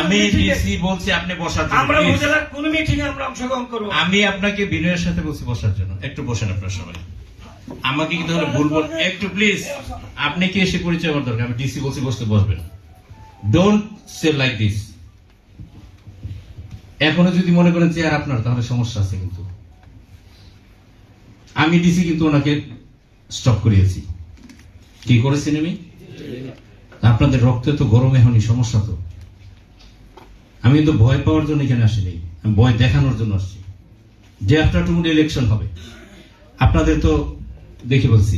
আমি ডিসি বলছি আপনি বসার জন্য আমরা উপজেলার কোন মিটিং আমরা অংশগ্রহণ করব আমি আপনাকে বিনয়ের সাথে বলছি বসার জন্য। একটু বসেন আপনার সবাই। আমাকে কি তাহলে ভুল বল একটু প্লিজ আপনি কি এসে পরিচয় দরকার? আমি ডিসি বলছি বসতে বসবেন। ডোন্ট সে লাইক দিস এখনও যদি মনে করেন চেয়ার আপনার তাহলে সমস্যা আছে কিন্তু। আমি ডিসি কিন্তু ওনাকে স্টপ করিয়েছি। কি করেছেন আমি আপনাদের রক্তে তো গরম এখনই সমস্যা তো। আমি কিন্তু ভয় পাওয়ার জন্য এখানে আসিনি। আমি ভয় দেখানোর জন্য আসছি। যে আফটার টুমুডে ইলেকশন হবে, আপনাদের তো দেখে বলছি।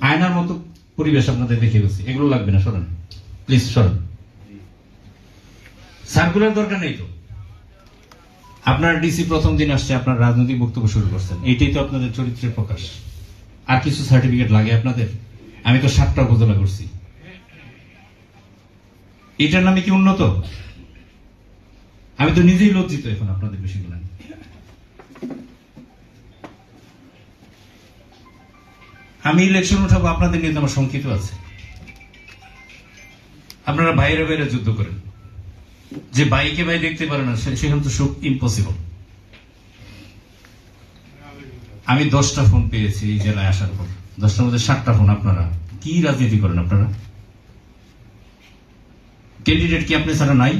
আয়নার মতো পরিবেশ আপনাদের দেখে বলছি। এগুলো লাগবে না, সরেন। Please Soren. সার্কুলার দরকার নেই তো। আপনার ডিসি প্রথম দিন আসছে, আপনার রাজনৈতিক বক্তব্য শুরু করছেন। এইটাই তো আপনাদের চরিত্রের প্রকাশ। আর কিছু সার্টিফিকেট লাগে আপনাদের? আমি তো সাতটা উপজেলা করছি। এটার নামে কি উন্নত? আমি তো নিজেই লজ্জিত এখন আপনাদের বিষয়গুলো নিয়ে। আমি ইলেকশন উঠাবো, আপনাদের নিয়ে আমার শঙ্কিত আছে। আপনারা বাইরে বাইরে যুদ্ধ করেন। যে বাইকে বাই দেখতে পারে না সেখানে তো সুখ ইম্পসিবল আমি দশটা ফোন পেয়েছি এই জেলায় আসার পর। দশটার মধ্যে সাতটা ফোন আপনারা। কি রাজনীতি করেন আপনারা? ক্যান্ডিডেট কি আপনি ছাড়া নাই?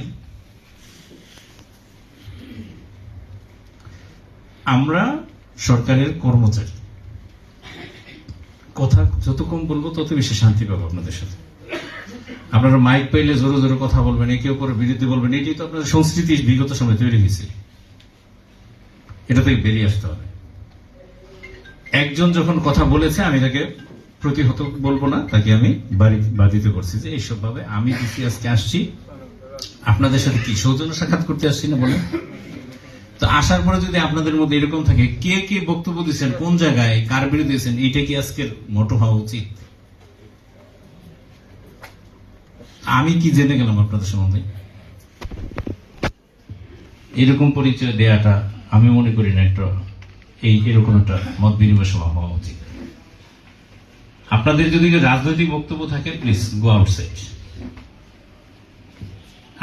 আমরা সরকারের কর্মচারী। কথা যত কম বলব, তত বেশি শান্তি পাবো আপনাদের সাথে। আপনারা মাইক পাইলে জোরে জোরে কথা বলবেন, একে অপরের বিরুদ্ধে বলবেন, এটাই তো আপনাদের সংস্কৃতি বিগত সময় তৈরি হয়েছে। এটা থেকে বেরিয়ে আসতে হবে। একজন যখন কথা বলেছে, আমি তাকে প্রতিহত বলব না, তাকে আমি বাড়ি, বাধিত করছি যে এইসব ভাবে। আমি ডিসি আজকে আসছি। আপনাদের সাথে কি সৌজন্য সাক্ষাৎ করতে আসছি না বলে? তো আসার পরে যদি আপনাদের মধ্যে এরকম থাকে, কে কে বক্তব্য দিচ্ছেন কোন জায়গায়, কার বিরুদ্ধে দিয়েছেন, এটা কি আজকের মোটো হওয়া উচিত? আমি কি জেনে গেলাম আপনাদের সম্বন্ধে? এরকম পরিচয় দেয়াটা আমি মনে করি না একটা, এই এরকম একটা মত বিনিময় সভা হওয়া উচিত। আপনাদের যদি রাজনৈতিক বক্তব্য থাকে প্লিজ গো আউটসাইড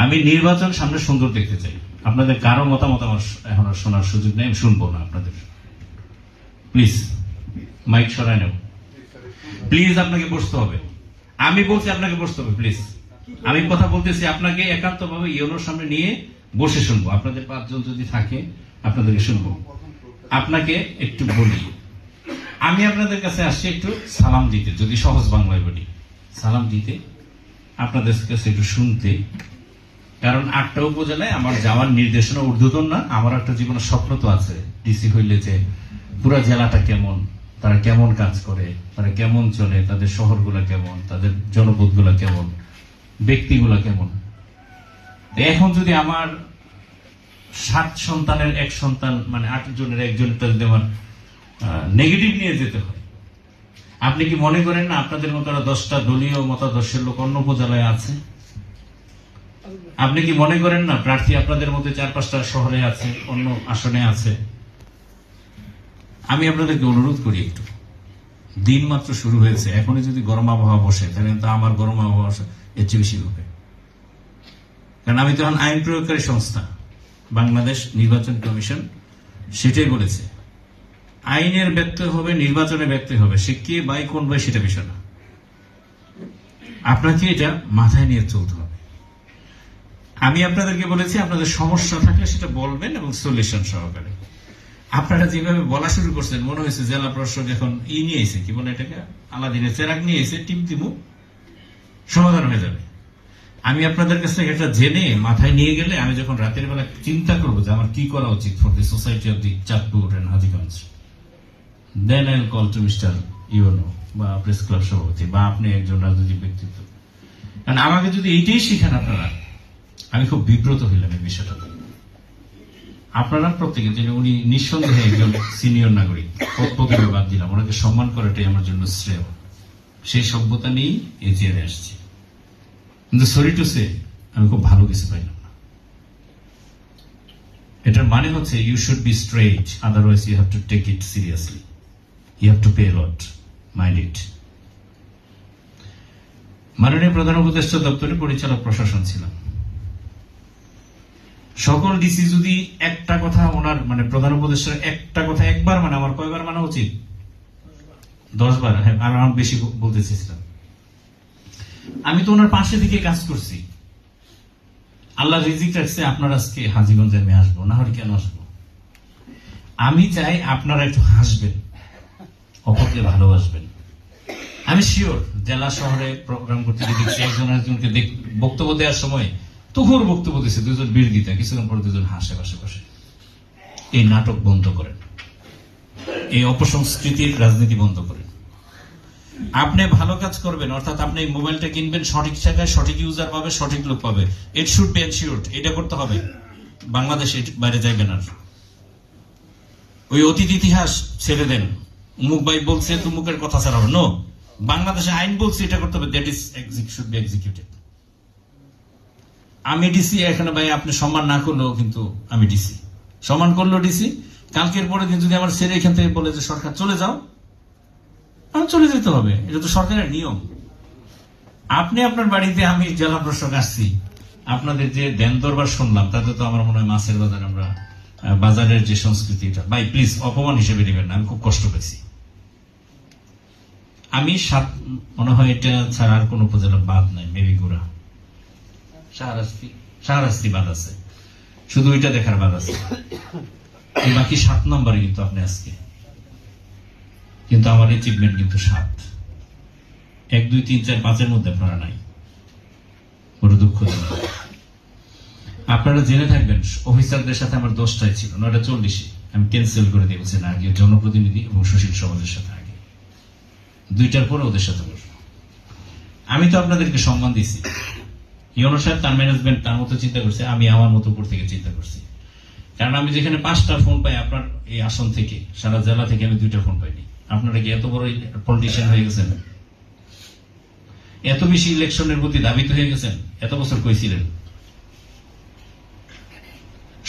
আমি নির্বাচন সামনে সুন্দর দেখতে চাই। আপনাদের কারও মতামত আমার এখন আর শোনার সুযোগ নেই, আমি শুনব না আপনাদের। প্লিজ মাইক সরাই নেব প্লিজ আপনাকে বসতে হবে। আমি বলছি আপনাকে বসতে হবে প্লিজ আমি কথা বলতেছি আপনাকে একান্ত ভাবে ইউনোর সামনে নিয়ে বসে শুনব। আপনাদের পাঁচজন যদি থাকে, আপনাদেরকে শুনব। আপনাকে একটু বলি। আমি আপনাদের কাছে আসছি একটু সালাম দিতে, যদি সহজ বাংলায় বলি। সালাম দিতে, আপনাদের কাছে একটু শুনতে। কারণ আটটা উপজেলায় আমার যাওয়ার নির্দেশনা ঊর্ধ্বতন না, আমার একটা জীবনের স্বপ্ন তো আছে। ডিসি হইলে যে পুরো জেলাটা কেমন, তারা কেমন কাজ করে, তারা কেমন চলে, তাদের শহরগুলো কেমন, তাদের জনপদগুলো কেমন, ব্যক্তিগুলো কেমন। এখন যদি আমার সাত সন্তানের এক সন্তান মানে আট জনের একজনটা যদি আমার নেগেটিভ নিয়ে যেতে হয়। আপনি কি মনে করেন না আপনাদের মতো দশটা দলীয় মতাদর্শের লোক অন্য উপজেলায় আছে? আপনি কি মনে করেন না প্রার্থী আপনাদের মধ্যে চার পাঁচটা শহরে আছে, অন্য আসনে আছে? আমি আপনাদেরকে অনুরোধ করি একটু। দিন মাত্র শুরু হয়েছে, এখনই যদি গরম আবহাওয়া বসে, তাহলে তো আমার গরম আবহাওয়া এর চেয়ে বেশি হবে। কারণ আমি তখন আইন প্রয়োগকারী সংস্থা, বাংলাদেশ নির্বাচন কমিশন, সেটাই বলেছে। আইনের ব্যত্যয় হবে, নির্বাচনে ব্যত্যয় হবে। সে কে, বাই, কোন বাই সেটা বিষয় না। আপনাকে এটা মাথায় নিয়ে চলতে হবে। আমি আপনাদেরকে বলেছি, আপনাদের সমস্যা থাকলে সেটা বলবেন এবং সলিউশন সহকারে। আপনারা যেভাবে বলা শুরু করছেন, মনে হয়েছে জেলা প্রশাসক এখন ই নিয়ে এসে কি বলে এটাকে? আলাদিনের চেরাক নিয়ে এসে টিপ দিমু, সমাধান হয়ে যাবে। আমি আপনাদের কাছ থেকে এটা জেনে মাথায় নিয়ে গেলে আমি যখন রাতের বেলা চিন্তা করব যে আমার কি করা উচিত for the society of the Chandpur and Hajiganj then I call to mister UNO বা প্রেস ক্লাব সভাপতি, বা আপনি একজন রাজনৈতিক ব্যক্তিত্ব। কারণ আমাকে যদি এইটাই শিখান আপনারা, আমি খুব বিব্রত হইলাম এই বিষয়টা আপনারা প্রত্যেকে যে উনি নিঃসন্দেহে একজন সিনিয়র নাগরিক, পদ বাদ দিলাম, ওনাকে সম্মান করাটাই আমার জন্য শ্রেয়। সেই সভ্যতা নিয়েই চেয়ারে আসছি। কিন্তু সরি টু সে আমি খুব ভালো কিছু পাইলাম না। এটার মানে হচ্ছে you should be straight otherwise you have to take it seriously you have to pay lot mind it মাননীয় প্রধান উপদেষ্টা দপ্তরে পরিচালক প্রশাসন ছিলাম। সকল ডিসি যদি একটা কথা ওনার মানে প্রধান উপদেষ্টার একটা কথা একবার মানে আমার কয়বার মানা উচিত? দশ বার হ্যাঁ আর বেশি বলতে চেয়েছিলাম। আমি তো ওনার পাশে থেকে কাজ করছি। আল্লাহ রিজিক রাখছে, আপনার আজকে হাজিগঞ্জে আমি আসব, না হলে কেন আসব? আমি চাই আপনারা একটু হাসবেন। অপরকে ভালোবাসবেন। আমি শিওর জেলা শহরে প্রোগ্রাম করতে দেখছি, একজন একজনকে বক্তব্য দেওয়ার সময় তুখোর বক্তব্য দিচ্ছে দুজন বিরোধিতা, কিছুক্ষণ পরে দুজন হাসে পাশে এই নাটক বন্ধ করেন। এই অপসংস্কৃতির রাজনীতি বন্ধ করেন। আপনি ভালো কাজ করবেন, অর্থাৎ আপনি মোবাইলটা কিনবেন, সঠিক জায়গায় সঠিক ইউজার পাবে, সঠিক লোক পাবে। ইট শুড বি এনশিওর্ড এটা করতে হবে। বাংলাদেশ বাইরে যাইবেন আর। ওই অতীত ইতিহাস ছেড়ে দেন। উমুক ভাই বলছে তুমুকের কথা ছাড়া নো বাংলাদেশে আইন বলছে, এটা করতে হবে। That is should be executed আমি ডিসি এখানে ভাই আপনি সম্মান না করলেও কিন্তু আমি ডিসি সম্মান করল ডিসি কালকের পরে দিন যদি আমার ছেলে এখান থেকে বলে যে, সরকার চলে যাও আমি চলে যেতে হবে। এটা তো সরকারের নিয়ম। আপনি আপনার বাড়িতে, আমি জেলা প্রশাসক আসছি। আপনাদের যে দেন দরবার শুনলাম, তাতে তো আমার মনে হয় মাছের বাজার আমরা বাজারের যে সংস্কৃতিটা ভাই প্লিজ অপমান হিসেবে নেবেন না। আমি খুব কষ্ট পেয়েছি। আমি সাত, মনে হয় এটা ছাড়া আর কোন উপজেলা বাদ নাই মেবি গুড়া। শাহরাস্তি বাদ আছে। শুধু ওইটা দেখার বাদ আছে। বাকি সাত নম্বরে কিন্তু আপনি আজকে। কিন্তু আমার অ্যাচিভমেন্ট কিন্তু সাত। এক, দুই, তিন, চার, পাঁচের মধ্যে আপনারা নাই। বড় দুঃখজনক আপনারা জেনে থাকবেন অফিসারদের সাথে আমার দশটাই ছিল, নয়টা চল্লিশে। আমি ক্যান্সেল করে দিয়েছি না, আগে জনপ্রতিনিধি এবং সুশীল সমাজের সাথে দুইটার পরে ওদের সাথে বসবো। আমি তো আপনাদেরকে সম্মান দিছি ইউনো সাহেব তার ম্যানেজমেন্ট তার মতো চিন্তা করছে, আমি আমার মতো উপর থেকে চিন্তা করছি। কারণ আমি যেখানে পাঁচটা ফোন পাই আপনার এই আসন থেকে, সারা জেলা থেকে আমি দুইটা ফোন পাইনি। আপনারা কি এত বড় পলিটিশিয়ান হয়ে গেছেন? এত বেশি ইলেকশনের প্রতি দাবিত হয়ে গেছেন? এত বছর কইছিলেন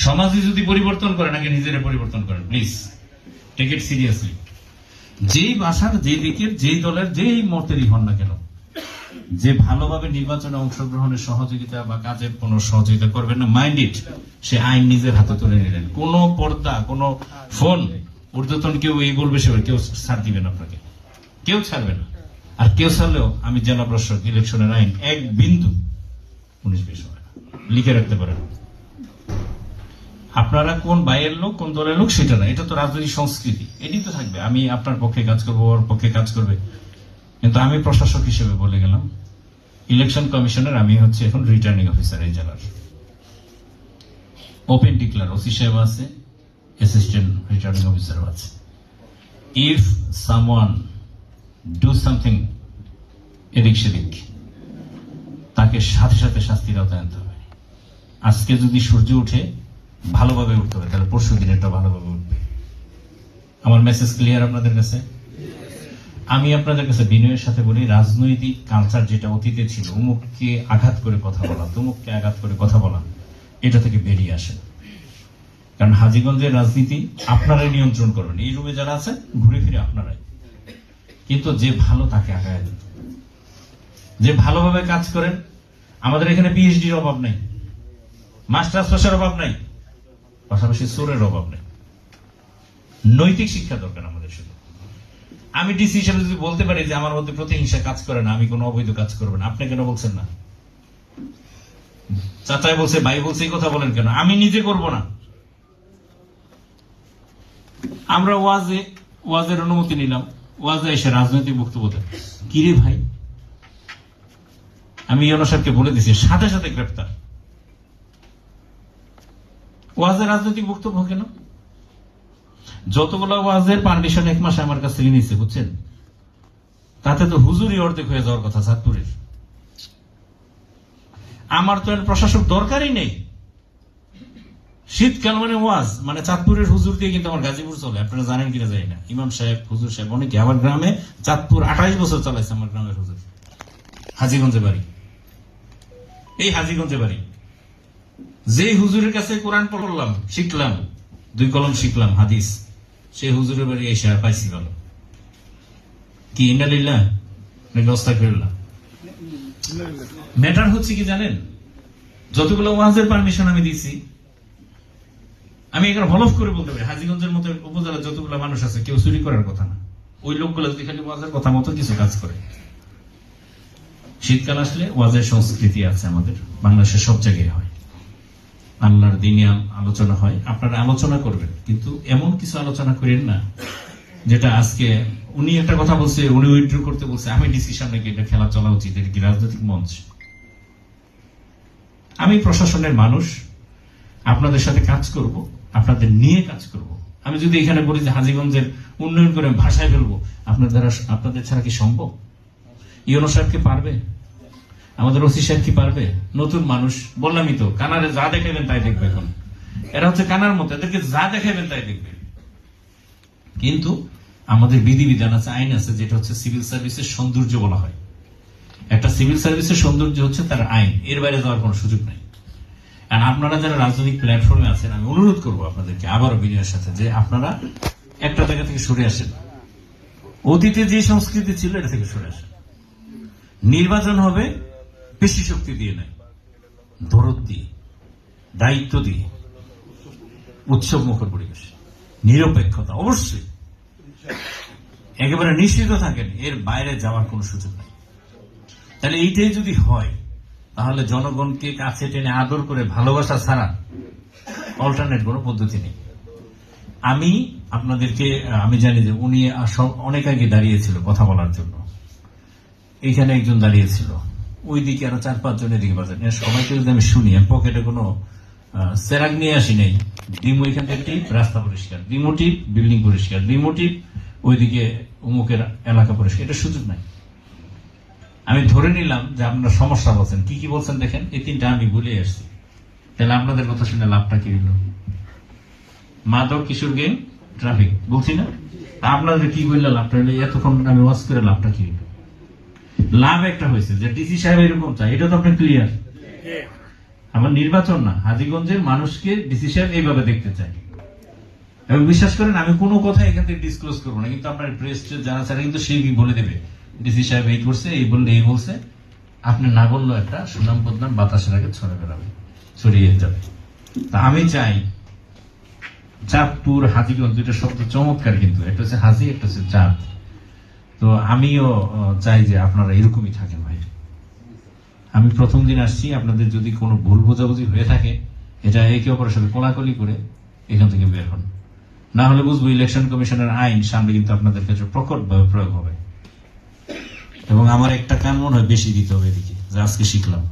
সমাজে যদি পরিবর্তন করেন আগে নিজেরা পরিবর্তন করেন? প্লিজ টেক ইট সিরিয়াসলি যেই ভাষার যে দিকের যেই দলের, যেই মতেরই হন না কেন, যে ভালোভাবে নির্বাচনে অংশগ্রহণের সহযোগিতা বা কাজের কোনো সহযোগিতা করবেন না মাইন্ড ইট সে আইন নিজের হাতে তুলে নিলেন। কোনো পর্দা, কোনো ফোন, ঊর্ধ্বতন কেউ এই বলবে, সে কেউ ছাড় দিবে না আপনাকে। কেউ ছাড়বে না। আর কেউ ছাড়লেও আমি জেলা প্রশাসক, ইলেকশনের আইন এক বিন্দু উনিশ বিশ। লিখে রাখতে পারেন। আপনারা কোন বাইরের লোক, কোন দলের লোক সেটা না, এটা তো রাজনৈতিক সংস্কৃতি। এটি তো থাকবে। আমি আপনার পক্ষে কাজ করব, ওর পক্ষে কাজ করবে। কিন্তু আমি প্রশাসক হিসেবে বলে গেলাম, ইলেকশন কমিশনের আমি হচ্ছে এখন রিটার্নিং অফিসার এই জেলার। ওপেন ডিক্লার ওসি সাহেব আছে অ্যাসিস্ট্যান্ট রিটার্নিং অফিসার আছে। ইফ সামওয়ান ডু সামথিং এদিক সেদিক, তাকে সাথে সাথে শাস্তির আওতায় আনতে হবে। আজকে যদি সূর্য উঠে ভালোভাবে উঠতে হবে তাহলে পরশু দিনেরটা ভালোভাবে উঠবে। আমার মেসেজ ক্লিয়ার আপনাদের কাছে? আমি আপনাদের কাছে বিনয়ের সাথে বলি, রাজনৈতিক কালচার যেটা অতীতে ছিল, উমুককে আঘাত করে কথা বলা, তুমুককে আঘাত করে কথা বলা, এটা থেকে বেরিয়ে আসেন। কারণ হাজিগঞ্জের রাজনীতি আপনারাই নিয়ন্ত্রণ করবেন। এই রুমে যারা আছেন, ঘুরে ফিরে আপনারাই। কিন্তু যে ভালো তাকে আগায় দেন। যে ভালোভাবে কাজ করেন, আমাদের এখানে পিএইচডির অভাব নেই। মাস্টার্স পাশের অভাব নাই। পাশাপাশি সোরের অভাব নেই। নৈতিক শিক্ষা দরকার আমাদের শুধু। আমি ডিসি হিসেবে যদি বলতে পারি যে আমার মধ্যে প্রতিহিংসা কাজ করে না, আমি কোনো অবৈধ কাজ করব না। আপনি কেন বলছেন না? চাচাই বলছে, ভাই বলছে, এই কথা বলেন কেন? আমি নিজে করব না। আমরা ওয়াজে, ওয়াজের অনুমতি নিলাম। ওয়াজে এসে রাজনৈতিক বক্তব্য দেন। কিরে ভাই? আমি ইয়নো সাহেবকে বলে দিছি, সাথে সাথে গ্রেপ্তার। ওয়াজের রাজনৈতিক বক্তব্য কেন? যতগুলো ওয়াজের পারমিশন এক মাসে আমার কাছ নিচ্ছে বুঝছেন? তাতে তো হুজুরি অর্ধেক হয়ে যাওয়ার কথা চাঁদপুরের। আমার তো প্রশাসক দরকারই নেই। শীতকাল মানে ওয়াজ মানে চাঁদপুরের হুজুর দিয়ে কিন্তু আমার গাজীপুর চলে। আপনারা জানেন কিনা জানি না। ইমাম সাহেব, হুজুর সাহেব অনেকে আমার গ্রামে চাঁদপুর আঠাইশ বছর চালাইছে আমার গ্রামের হুজুর। হাজিগঞ্জে বাড়ি। এই হাজিগঞ্জে বাড়ি। যে হুজুরের কাছে কোরআন পড়লাম, শিখলাম, দুই কলম শিখলাম, হাদিস সেই হুজুরের বাড়ি এসে আর পাইছি ভালো কি ইন্ডালিল্লাহ নাকি ম্যাটার হচ্ছে কি জানেন? যতগুলো ওয়াজের পারমিশন আমি দিছি, আমি এখানে হলফ করে বলতে পারি। হাজিগঞ্জের মতো উপজেলা যতগুলো মানুষ আছে, কেউ চুরি করার কথা না। ওই লোকগুলো যদি খালি ওয়াজের কথা মতো কিছু কাজ করে। শীতকাল আসলে ওয়াজের সংস্কৃতি আছে আমাদের, বাংলাদেশের সব জায়গায় হয়। আল্লাহর দিনে আলোচনা হয়, আপনারা আলোচনা করবেন। কিন্তু এমন কিছু আলোচনা করেন না, যেটা আজকে উনি একটা কথা বলছে, উনি উইথড্র করতে বলছে, আমি ডিসি সামনে কি এটা খেলা চলা উচিত, এটা কি রাজনৈতিক মঞ্চ? আমি প্রশাসনের মানুষ, আপনাদের সাথে কাজ করব, আপনাদের নিয়ে কাজ করব। আমি যদি এখানে বলি যে হাজিগঞ্জের উন্নয়ন করে ভাষায় ফেলব আপনার দ্বারা আপনাদের ছাড়া কি সম্ভব? ইউনো সাহেব কি পারবে? আমাদের ওসি সাহেব কি পারবে? নতুন মানুষ, বললামই তো, কানারে যা দেখাবেন তাই দেখবে এখন। এরা হচ্ছে কানার মতো, এদেরকে যা দেখাবেন তাই দেখবে। কিন্তু আমাদের বিধিবিধান আছে, আইন আছে, যেটা হচ্ছে সিভিল সার্ভিসের সৌন্দর্য বলা হয়। একটা সিভিল সার্ভিসের সৌন্দর্য হচ্ছে তার আইন, এর বাইরে যাওয়ার কোনো সুযোগ নেই। আর আপনারা যারা রাজনৈতিক প্ল্যাটফর্মে আছেন, আমি অনুরোধ করব আপনাদেরকে আবারও বিনয়ের সাথে যে আপনারা একটা জায়গা থেকে সরে আসেন। অতীতে যে সংস্কৃতি ছিল, এটা থেকে সরে আসেন। নির্বাচন হবে পেশি শক্তি দিয়ে নয়। দরদ দিয়ে, দায়িত্ব দিয়ে উৎসব মুখর পরিবেশ। নিরপেক্ষতা, অবশ্যই। একেবারে নিশ্চিত থাকেন, এর বাইরে যাওয়ার কোনো সুযোগ নেই। তাহলে এইটাই যদি হয়, তাহলে জনগণকে কাছে টেনে আদর করে ভালোবাসা ছাড়া অল্টারনেট কোনো পদ্ধতি নেই। আমি আপনাদেরকে, আমি জানি যে উনি অনেক আগে দাঁড়িয়েছিল কথা বলার জন্য। এইখানে একজন দাঁড়িয়েছিল। ওই দিকে আরও চার পাঁচ জন এদিকে বাজেন এর সবাইকে যদি আমি শুনি আমি পকেটে কোনো সেরাক নিয়ে আসি নাই। ডিমো এখান থেকে টিপ, রাস্তা পরিষ্কার। ডিমো টিপ বিল্ডিং পরিষ্কার। ডিমো টিপ, ওইদিকে অমুকের এলাকা পরিষ্কার। এটা সুযোগ নাই। আমি ধরে নিলাম যে আপনারা সমস্যা বলছেন। কি কি বলছেন দেখেন? এই তিনটা আমি ভুলে আসছি। তাহলে আপনাদের কথা শুনে লাভটা কি হলো? মাদক, কিশোর গেম ট্রাফিক বলছি না? আপনাদের কি বললে? লাভটা এতক্ষণ আমি ওয়াজ করে লাভটা কি হলো? লাভ একটা হয়েছে, যে ডিসি সাহেব এরকম চাই এটা তো আপনি ক্লিয়ার আমার নির্বাচন না, হাজিগঞ্জের মানুষকে ডিসি সাহেব এইভাবে দেখতে চাই এবং বিশ্বাস করেন, আমি কোনো কথা এখান থেকে ডিসক্লোজ করব না, কিন্তু আপনার প্রেস জানা ছাড়া কিন্তু সেই বলে দেবে। ডিসি সাহেব এই করছে, এই বললে, এই বলছে। আপনি না বললেও একটা সুনাম বদনাম বাতাসের আগে ছড়ে বেড়াবে, ছড়িয়ে যাবে। তা আমি চাই, চাঁদপুর, হাজিগঞ্জ, দুইটা শব্দ চমৎকার কিন্তু, একটা হচ্ছে হাজি, একটা হচ্ছে চাঁদ। তো আমিও চাই যে আপনারা এরকমই থাকেন ভাই। আমি প্রথম দিন আসছি, আপনাদের যদি কোনো ভুল বোঝাবুঝি হয়ে থাকে, এটা একে অপরের সাথে কোলাকলি করে এখান থেকে বের হন। না হলে বুঝব ইলেকশন কমিশনের আইন সামনে কিন্তু আপনাদের কাছে প্রকটভাবে প্রয়োগ হবে। এবং আমার একটা কান মনে হয় বেশি দিতে হবে এদিকে, যে আজকে শিখলাম।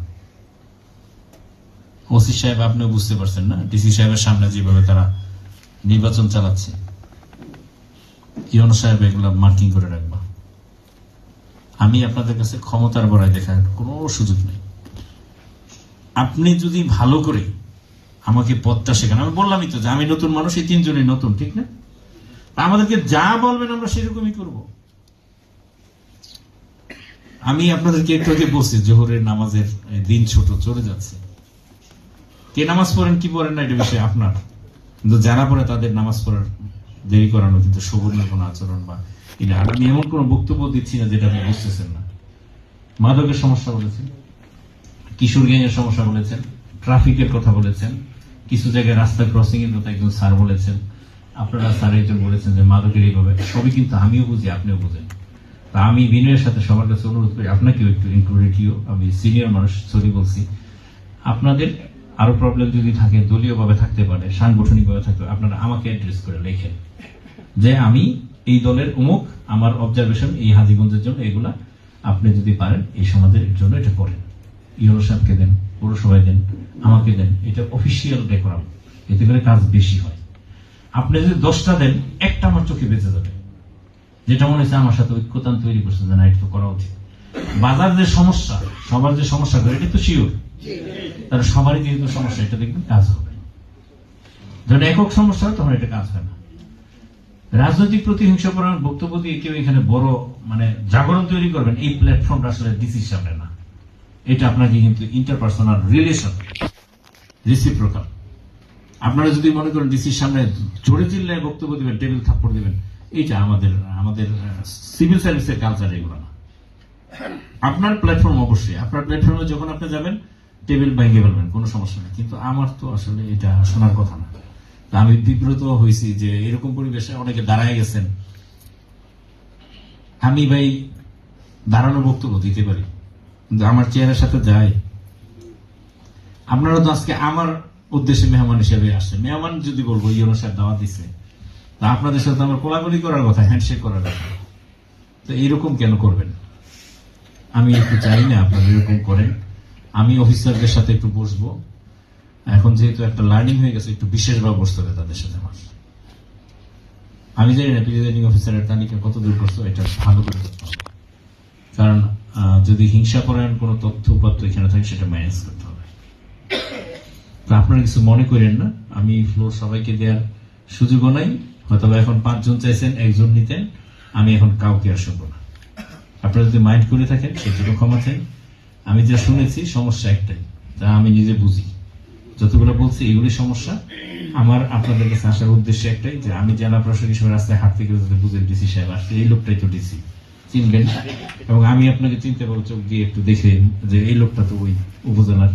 ওসি সাহেব, আপনিও বুঝতে পারছেন না? ডিসি সাহেবের সামনে যেভাবে তারা নির্বাচন চালাচ্ছে। ইয়ন সাহেব এগুলো মার্কিং করে রাখবা। আমি আপনাদের কাছে ক্ষমতার বড়াই দেখার কোনো সুযোগ নেই। আপনি যদি ভালো করে আমাকে পথটা শেখান, আমি বললামই তো যে আমি নতুন মানুষ, এই তিনজনই নতুন, ঠিক না? আমাদেরকে যা বলবেন আমরা সেরকমই করব। আমি আপনাদেরকে একটু আগে বলছি, জোহরের নামাজের দিন ছোট, চলে যাচ্ছে। কে নামাজ পড়েন, কি পড়েন না, এটা বিষয় আপনার। কিন্তু যারা পড়ে তাদের নামাজ পড়ার দেরি করানো কিন্তু সবুজের কোনো আচরণ বা এটা আর আমি এমন কোনো বক্তব্য দিচ্ছি না যেটা আপনি বুঝতেছেন না। মাদকের সমস্যা বলেছেন, কিশোর গ্যাংয়ের সমস্যা বলেছেন, ট্রাফিকের কথা বলেছেন, কিছু জায়গায় রাস্তা ক্রসিং এর কথা একজন স্যার বলেছেন, আপনারা স্যার একজন বলেছেন যে মাদকের এইভাবে, সবই কিন্তু আমিও বুঝি, আপনিও বুঝেন। তা আমি বিনয়ের সাথে সবার কাছে অনুরোধ করি, আপনাকেও একটু ইনক্লুডেড আমি সিনিয়র মানুষ, সরি বলছি। আপনাদের আরও প্রবলেম যদি থাকে, দলীয়ভাবে থাকতে পারে, সাংগঠনিকভাবে থাকতে পারে, আপনারা আমাকে অ্যাড্রেস করে লেখেন। যে আমি এই দলের অমুক আমার অবজারভেশন এই হাজিগঞ্জের জন্য এগুলা আপনি যদি পারেন এই সমাজের জন্য এটা করেন। ইউরো সাহেবকে দেন, পৌরসভায় দেন, আমাকে দেন, এটা অফিসিয়াল ডেকোরাম এতে করে কাজ বেশি হয়। আপনি যদি দশটা দেন, একটা আমার চোখে বেঁচে যাবে। যেটা মনে হচ্ছে আমার সাথে ঐক্যতান তৈরি করছে যে না, এটা করা উচিত। বাজার যে সমস্যা, সবার যে সমস্যা করে, এটা তো শিওর তাহলে সবারই যেহেতু সমস্যা, এটা দেখবেন কাজ হবে যখন একক সমস্যা তখন এটা কাজ হয় না। রাজনৈতিক প্রতিহিংসা পরায়ণ বক্তব্য দিয়ে কেউ এখানে বড় মানে জাগরণ তৈরি করবেন, এই প্ল্যাটফর্মটা আসলে ডিসির সামনে না। এটা আপনাকে কিন্তু ইন্টারপার্সোনাল রিলেশন রিসিপ্রোকাল আপনারা যদি মনে করেন ডিসির সামনে জোরে চিল্লায় বক্তব্য দিবেন টেবিল থাপ্পড় দিবেন এইটা আমাদের আমাদের সিভিল সার্ভিসের কালচার এগুলো না। আপনার প্ল্যাটফর্ম অবশ্যই, আপনার প্ল্যাটফর্মে যখন আপনি যাবেন টেবিল ভেঙে ফেলবেন, কোনো সমস্যা নেই। কিন্তু আমার তো আসলে এটা শোনার কথা না। আমি বিব্রত হয়েছি যে এরকম পরিবেশে অনেকে দাঁড়ায় গেছেন। আমি ভাই দাঁড়ানো বক্তব্য দিতে পারি, কিন্তু আমার চেয়ারের সাথে যায়। আপনারা তো আজকে আমার উদ্দেশ্যে মেহমান হিসেবে আসছে মেহমান যদি বলব ইউনো সাহেব দাওয়া দিছে, তা আপনাদের সাথে আমার কোলাকুলি করার কথা হ্যান্ডশেক করার কথা। তো এইরকম কেন করবেন? আমি একটু চাই না আপনারা এরকম করেন। আমি অফিসারদের সাথে একটু বসবো। এখন যেহেতু একটা লার্নিং হয়ে গেছে, একটু বিশেষভাবে বসতে হবে তাদের সাথে আমার। আমি জানি না প্রিজাইডিং অফিসারের তালিকা কত দূর করছ, এটা ভালো করে কারণ যদি হিংসা করেন, কোনো তথ্য উপাত্ত এখানে থাকে, সেটা ম্যানেজ করতে হবে। তো আপনারা কিছু মনে করেন না, আমি ফ্লোর সবাইকে দেওয়ার সুযোগও নাই হয়তো এখন পাঁচজন চাইছেন, একজন নিতেন, আমি এখন কাউকে আর শুনব না। আপনারা যদি মাইন্ড করে থাকেন সেজন্য ক্ষমা চাই। আমি যা শুনেছি, সমস্যা একটাই, তা আমি নিজে বুঝি। যতগুলো বলছি এগুলি সমস্যা। আমার, আপনাদের কাছে আসার উদ্দেশ্য একটাই যে আমি জেলা প্রশাসক হিসেবে রাস্তায় হাঁটতে গেলে যাতে বুঝে ডিসি সাহেব আসছে এই লোকটাই তো ডিসি চিনবেন? এবং আমি আপনাকে চিনতে পারব চোখ দিয়ে একটু দেখে যে এই লোকটা তো ওই উপজেলার।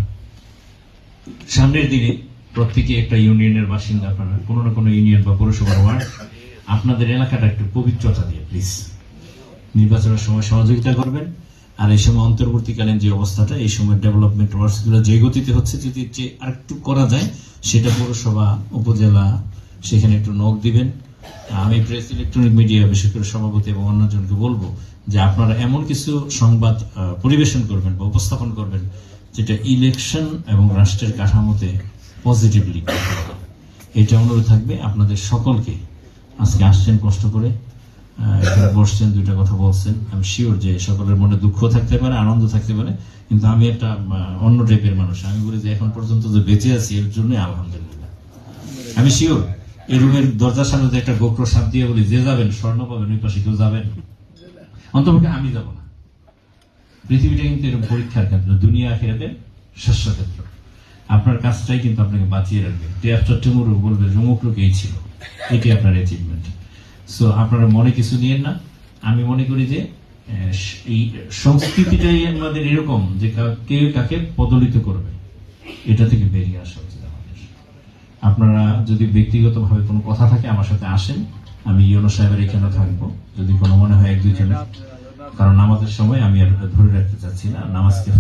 সামনের দিকে প্রত্যেকে একটা ইউনিয়নের বাসিন্দা আপনারা, কোনো না কোনো ইউনিয়ন বা পৌরসভার ওয়ার্ড, আপনাদের এলাকাটা একটু পবিত্রতা দিয়ে প্লিজ নির্বাচনের সময় সহযোগিতা করবেন। আর এই সময় অন্তর্বর্তীকালীন যে অবস্থাটা, এই সময় ডেভেলপমেন্ট ওয়ার্কসগুলো যে গতিতে হচ্ছে, যদি যে আরেকটু করা যায়, সেটা পৌরসভা, উপজেলা, সেখানে একটু নখ দিবেন। আমি প্রেস ইলেকট্রনিক মিডিয়া বিশেষ করে সভাপতি এবং অন্যজনকে বলব যে আপনারা এমন কিছু সংবাদ পরিবেশন করবেন বা উপস্থাপন করবেন, যেটা ইলেকশন এবং রাষ্ট্রের কাঠামোতে পজিটিভলি এটা অনুরোধ থাকবে আপনাদের সকলকে। আজকে আসছেন কষ্ট করে। এখানে বসছেন, দুইটা কথা বলছেন। আমি শিওর যে সকলের মনে দুঃখ থাকতে পারে, আনন্দ থাকতে পারে, কিন্তু আমি একটা অন্য টাইপের মানুষ। আমি বলি যে এখন পর্যন্ত যে বেঁচে আছি, এর জন্য আলহামদুলিল্লাহ। আমি শিওর এই রুমের দরজার সামনে যে একটা গোপ্র সাপ দিয়ে বলি, যে যাবেন, স্বর্ণ পাবেন, ওই পাশে কেউ যাবেন। অন্তপক্ষে আমি যাব না। পৃথিবীটা কিন্তু এরকম পরীক্ষার ক্ষেত্র দুনিয়া আখেরাতে শস্য ক্ষেত্র আপনার কাজটাই কিন্তু আপনাকে বাঁচিয়ে রাখবে। ডে আফটার টুমোরো বলবে অমুক লোক ছিল। এটি আপনার অ্যাচিভমেন্ট সো আপনারা মনে কিছু নিয়েন না। আমি মনে করি যে এই সংস্কৃতিটাই আমাদের এরকম যে কা- কাকে পদলিত করবে। এটা থেকে বেরিয়ে আসা উচিত আমাদের। আপনারা যদি ব্যক্তিগতভাবে কোনো কথা থাকে আমার সাথে আসেন। আমি ইউনো সাহেবের এখানে থাকব। যদি কোনো মনে হয় এক দুইজনের কারণ নামাজের সময় আমি আর ধরে রাখতে চাচ্ছি না। নামাজকে